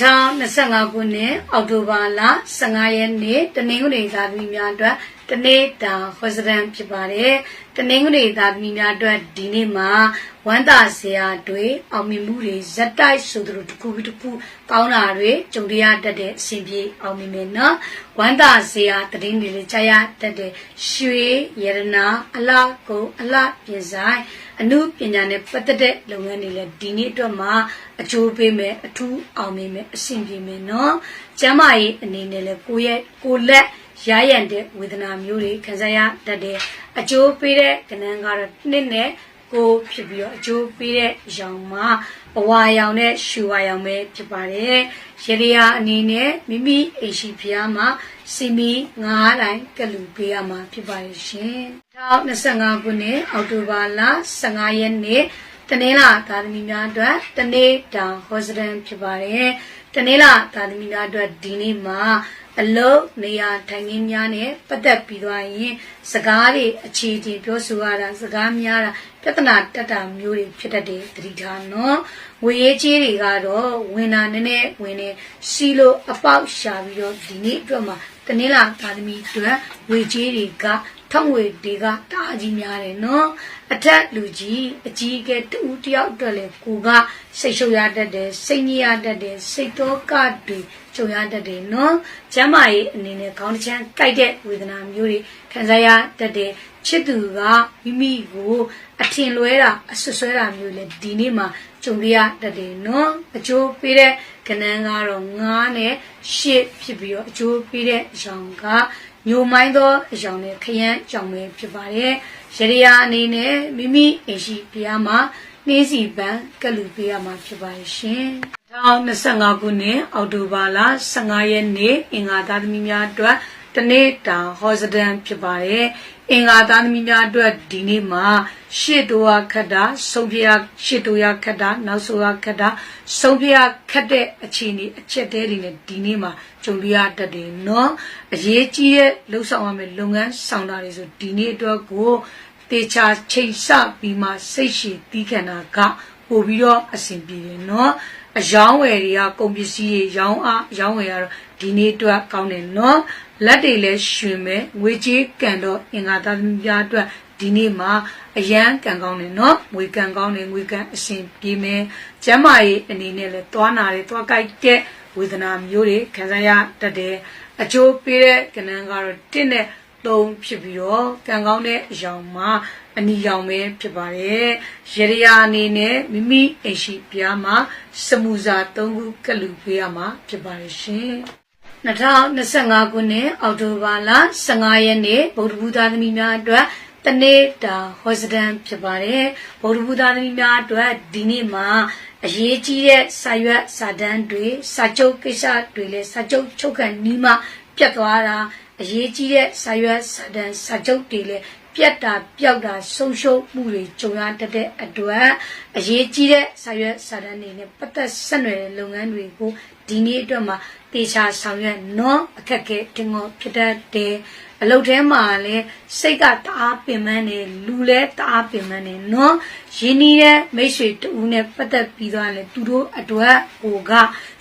2025ခုနှစ်အောက်တိုဘာလ15ရက်နေ့တနင်္ဂနွေသားသမီးများအတွက်တနေ့တာဟောစဒန်ဖြစ်ပါတယ်။တနင်္ဂနွေသားသမီးများအတွက်ဒီနေ့မှာဝမ်းသာစရာတွေအောင်မြင်မှုတွေဇက်တိုက်ဆိုသလိုတစ်ခုပြီးတစ်ခုကောင်းတာတွေကြုံရတတ်တဲ့အစဉ်ပြေအောင်မြင်မယ်နော်။ဝမ်းသာစရာတည်င်းတွေလည်းကြားရတတ်တဲ့ရွှေရတနာအလားကုန်အလားပြင်ဆိုင်အမှုပညာနဲ့ပတ်သက်တဲ့လုပ်ငန်းတွေလည်းဒီနေ့အတွက်မှာအကျိုးပေးမယ်အထူးအောင်မြင်မယ်အဆင်ပြေမယ်နော်။ကျမ်းမာရေးအနေနဲ့လည်းကိုယ့်ရဲ့ကိုယ်လက် ရရန်တဲ့ဝေဒနာမျိုးတွေခံစားရတတ်တယ်အကျိုးပေးတဲ့ကဏ္ဍကတော့နှစ်နဲ့ကိုဖြစ်ပြီးတော့အကျိုးပေးတဲ့ရောင်မှာဘဝရောင်နဲ့ရှူဝါရောင်ပဲဖြစ်ပါတယ်ရေရရာအနေနဲ့မိမိအိမ်ရှိဖျားမှာစီမီငါးတိုင်းကလူပေးရမှာဖြစ်ပါရဲ့ရှင်2025ခုနှစ်အောက်တိုဘာလ15ရက်နေ့ တနင်္လာသာသမီများအတွက်တနေ့တောင်ဟောစဒန်ဖြစ်ပါတယ်တနင်္လာသာသမီများအတွက်ဒီနေ့မှာအလုံးနေရာထိုင်ခင်းများနဲ့ပတ်သက်ပြီးသွားရင်စကားတွေအခြေအတင်ပြောဆိုရတာစကားများတာပြဿနာတက်တာမျိုးတွေဖြစ်တတ်တယ်သတိထားနော်ဝေရေးကြီးတွေကတော့ဝင်တာနည်းနည်းဝင်နေစီလိုအပေါက်ရှာပြီးတော့ဒီနေ့အတွက်မှာတနင်္လာသာသမီအတွက်ဝေကြီးတွေက ထောက်ဝေတွေကတအားကြီးများတယ်နော်အထက်လူကြီးအကြီးကဲတူတယောက်အတွက်လေကိုကစိတ်ရှုပ်ရတတ်တယ်စိတ်ညစ်ရတတ်တယ်စိတ်တော့ကတွေကြုံရတတ်တယ်နော်ကျမ်းမာရေးအနေနဲ့ခေါင်းတစ်ချမ်းကြိုက်တဲ့ဝေဒနာမျိုးတွေခံစားရတတ်တယ်ချစ်သူကမိမိကိုအထင်လွဲတာအဆွဆွဲတာမျိုးလေဒီနေ့မှာကြုံရတတ်တယ်နော်အကျိုးပေးတဲ့ကဏ္ဍကတော့9နဲ့10ဖြစ်ပြီးတော့အကျိုးပေးတဲ့အကြောင်းက ညိုမိုင်းသောအကြောင်းနဲ့ခရမ်းကြောင်ပဲဖြစ်ပါတယ်ရရယာအနေနဲ့မိမိအိမ်ရှိဖျားမှာနှင်းစီပန်းကလူပေးရမှာဖြစ်ပါရှင်2025ခုနှစ်အောက်တိုဘာလ15ရက်နေ့အင်္ဂါသားသမီးများအတွက် တနေ့တာဟောစဒန်ဖြစ်ပါတယ်အင်္ဂါသားသမီးများအတွက်ဒီနေ့မှာရှစ်တိုးရခတ်တာဆုံးဖြတ်ရှစ်တိုးရခတ်တာနောက်ဆိုရခတ်တာဆုံးဖြတ်ခတ်တဲ့အခြေအနေအချက်တဲတွေနဲ့ဒီနေ့မှာကြုံရတတ်တယ်နော်အရေးကြီးတဲ့လှုပ်ဆောင်ရမယ့်လုပ်ငန်းဆောင်တာတွေဆိုဒီနေ့အတွက်ကိုတေချာချိန်ဆပြီးမှစိတ်ရှိတီးခံတာကပို့ပြီးတော့အဆင်ပြေတယ်နော်အယောင်းဝယ်တွေကကုန်ပစ္စည်းတွေရောင်းအားရောင်းဝယ်ရတော့ဒီနေ့အတွက်ကောင်းတယ်နော် လက်တွေလည်းရှင်မယ်ငွေကြေးကန်တော့အင်္ဂါသားများအတွက်ဒီနေ့မှာအရန်ကန်ကောင်းတယ်နော်ငွေကန်ကောင်းတယ်ငွေကန်အရှင်ပြေမယ်ကျမ်းမာရေးအနေနဲ့လည်းသွားနာတယ်သွားကြိုက်တဲ့ဝေဒနာမျိုးတွေခံစားရတတ်တယ်အကျိုးပေးတဲ့ကဏ္ဍကတော့တစ်နဲ့သုံးဖြစ်ပြီးတော့ကံကောင်းတဲ့အယောင်မှာအနီရောင်ပဲဖြစ်ပါတယ်ရရယာအနေနဲ့မိမိအိမ်ရှိပြားမှာစမူစာ၃ခုကလူပေးရမှာဖြစ်ပါတယ်ရှင် 2025ခုနှစ်အောက်တိုဘာလ15ရက်နေ့ဗုဒ္ဓဘုရားသမီးများအတွက်တနေ့တာဟောစဒန်ဖြစ်ပါတယ်ဗုဒ္ဓဘုရားသမီးများအတွက်ဒီနေ့မှာအရေးကြီးတဲ့စာရွက်စာတမ်းတွေစာချုပ်ကိစ္စတွေလည်းစာချုပ်ချုပ်ခံနီးမှပြတ်သွားတာအရေးကြီးတဲ့စာရွက်စာတမ်းစာချုပ်တွေလည်းပြတ်တာပျောက်တာဆုံးရှုံးမှုတွေကြုံရတတ်တဲ့အတွက်အရေးကြီးတဲ့စာရွက်စာတမ်းတွေနဲ့ပတ်သက်ဆက်နွယ်တဲ့လုပ်ငန်းတွေကိုဒီနေ့အတွက်မှာ တေချာဆောင်ရွက်နော်အခက်ခဲတင်ငေါဖြစ်တတ်တယ်အလုပ်ထဲမှာလည်းစိတ်ကတအားပင်ပန်းနေလူလည်းတအားပင်ပန်းနေနော်ရင်းနှီးတဲ့မိတ်ဆွေတူနဲ့ပတ်သက်ပြီးသွားလဲသူတို့အတွက်ဟိုက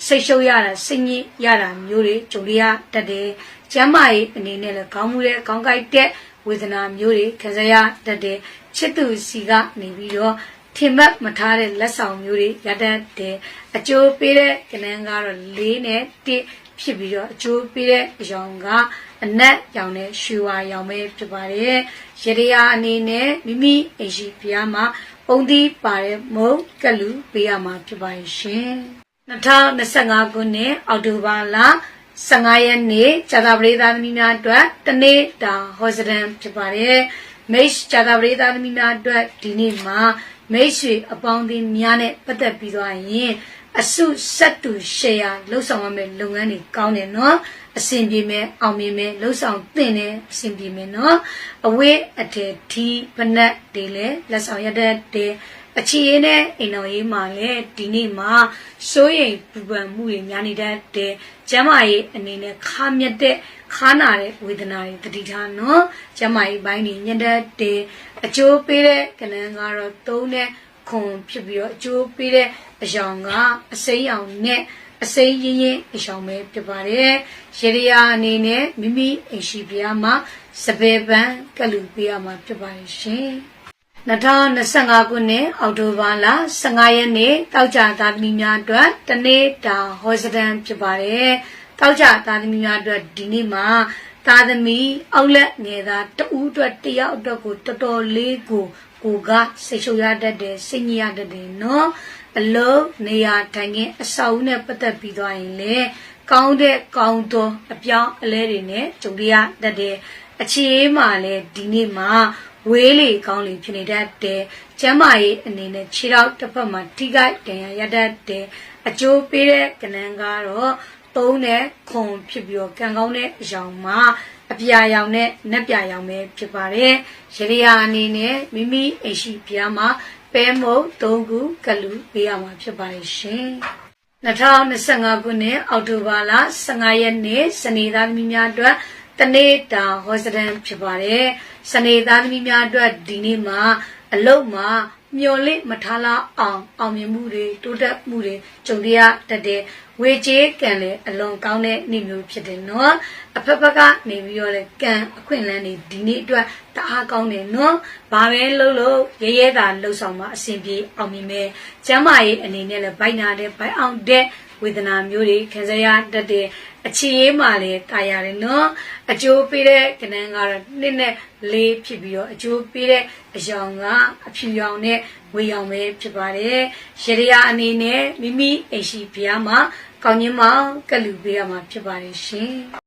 စိတ်ရှုပ်ရတာစိတ်ညစ်ရတာမျိုးတွေကြုံရတတ်တယ်ကျမ်းမာရေးအနေနဲ့လည်းခေါင်းမူတဲ့ခေါင်းကိုက်တဲ့ဝေဒနာမျိုးတွေခံစားရတတ်တယ်ချစ်သူစီကနေပြီးတော့ ထင်မှတ်မထားတဲ့လက်ဆောင်မျိုးတွေရတတ်တယ်အကျိုးပေးတဲ့ကဏ္ဍကတော့၄နဲ့၁ဖြစ်ပြီးတော့အကျိုးပေးတဲ့အရောင်ကအနက်ရောင်နဲ့ရွှေဝါရောင်ပဲဖြစ်ပါတယ်ရရယာအနေနဲ့မိမိအိမ်ရှိဖျားမှာပုံသီးပါတဲ့မုံကလူပေးရမှာဖြစ်ပါရှင်2025ခုနှစ်အောက်တိုဘာလ15ရက်နေ့ဇာတာပရိသတ်သမီးများအတွက်တနေ့တာဟောစဒန်ဖြစ်ပါတယ်မိတ်ဇာတာပရိသတ်သမီးများအတွက်ဒီနေ့မှာ မိတ်ဆွေအပေါင်းအသင်းများနဲ့ပတ်သက်ပြီးသွားရင်အစုဆက်တူရှယ်ယာလှုပ်ဆောင်ရမယ့်လုပ်ငန်းတွေကောင်းတယ်နော်အဆင်ပြေမယ်အောင်မြင်မယ်လှုပ်ဆောင်သင့်တယ်အဆင်ပြေမယ်နော်အဝေးအထည်ထီးဖနက်တွေလည်းလက်ဆောင်ရတဲ့တဲ့ အခြေရင်းနဲ့အိမ်တော်ရေးမှာလည်းဒီနေ့မှာစိုးရိမ်ပူပန်မှုတွေများနေတတ်တဲ့ကျမ်းမာရေးအနေနဲ့ခါမြက်တဲ့ခါနာတဲ့ဝေဒနာတွေတတိထားနော်ကျမ်းမာရေးဘိုင်းတွေညံ့တဲ့အကျိုးပေးတဲ့ကဏ္ဍကတော့သုံးတဲ့ခွန်ဖြစ်ပြီးတော့အကျိုးပေးတဲ့အယောင်ကအစိမ်းအောင်နဲ့အစိမ်းရင်းရင်းအရှောင်ပဲဖြစ်ပါတယ်ရေရရာအနေနဲ့မိမိအိမ်ရှိဘုရားမှာစပယ်ပန်းကလူပေးရမှာဖြစ်ပါတယ်ရှင် 2025ခုနှစ်အောက်တိုဘာလ15ရက်နေ့တောက်ကြသားသမီးများအတွက်တနေ့တာဟောစတန်ဖြစ်ပါတယ်တောက်ကြသားသမီးများအတွက်ဒီနေ့မှာသားသမီးအောက်လက်ငယ်သားတဦးအတွက်တယောက်အတွက်ကိုတော်တော်လေးကိုကိုကစိတ်ရှုပ်ရတတ်တယ်စိတ်ညစ်ရတတ်တယ်နော်အလုံးနေရာထိုင်ခင်းအဆောက်အဦနဲ့ပတ်သက်ပြီးသွားရင်လေကောင်းတဲ့ကောင်းသောအပြောင်းအလဲတွေနဲ့ကြုံရတတ်တယ်အခြေမှာလဲဒီနေ့မှာ ဝေးလေကောင်းလေဖြစ်နေတတ်တယ်ကျမ်းမာရေးအနေနဲ့ခြေထောက်တစ်ဖက်မှာထိခိုက်ဒဏ်ရာရတတ်တယ်အကျိုးပေးတဲ့ကဏ္ဍကတော့သုံးတဲ့ခွန်ဖြစ်ပြီးတော့ကံကောင်းတဲ့အယောင်မှာအပြာရောင်နဲ့နက်ပြာရောင်ပဲဖြစ်ပါတယ်။ရေရာအနေနဲ့မိမိအိမ်ရှိပြားမှာပဲမုတ်၃ခုကလူပေးရမှာဖြစ်ပါတယ်ရှင်။2025ခုနှစ်အောက်တိုဘာလ15ရက်နေ့စနေသားသမီးများအတွက် တနေ့တာဟောစတန်ဖြစ်ပါတယ်။စနေသားသမီးများအတွက်ဒီနေ့မှာအလုတ်မှာမျော်လင့်မထားလောက်အောင်အောင်မြင်မှုတွေတိုးတက်မှုတွေကြုံရတတ်တဲ့ဝေကျေးကံလည်းအလွန်ကောင်းတဲ့နေ့မျိုးဖြစ်တယ်နော်အဖက်ဖက်ကနေပြီးတော့လေကံအခွင့်အလန်းတွေဒီနေ့အတွက်တအားကောင်းတယ်နော်ဘာပဲလုပ်လို့ရဲရဲတာလှုပ်ဆောင်မှအဆင်ပြေအောင်မြင်မယ်ကျမ်းမာရေးအနေနဲ့လည်းဘိုက်နာတဲ့ဘိုက်အောင်တဲ့ဝေဒနာမျိုးတွေခံစားရတတ်တဲ့ အခြေရေးမှလည်းတာရတယ်နော်အကျိုးပေးတဲ့ကဏ္ဍကတော့နှစ်နဲ့လေးဖြစ်ပြီးတော့အကျိုးပေးတဲ့အယောင်ကအဖြူရောင်နဲ့ဝေရောင်ပဲဖြစ်ပါတယ်ရေရရာအနေနဲ့မိမိအိမ်ရှိဘုရားမှာကောင်းခြင်းမောင်ကလူပေးရမှာဖြစ်ပါတယ်ရှင်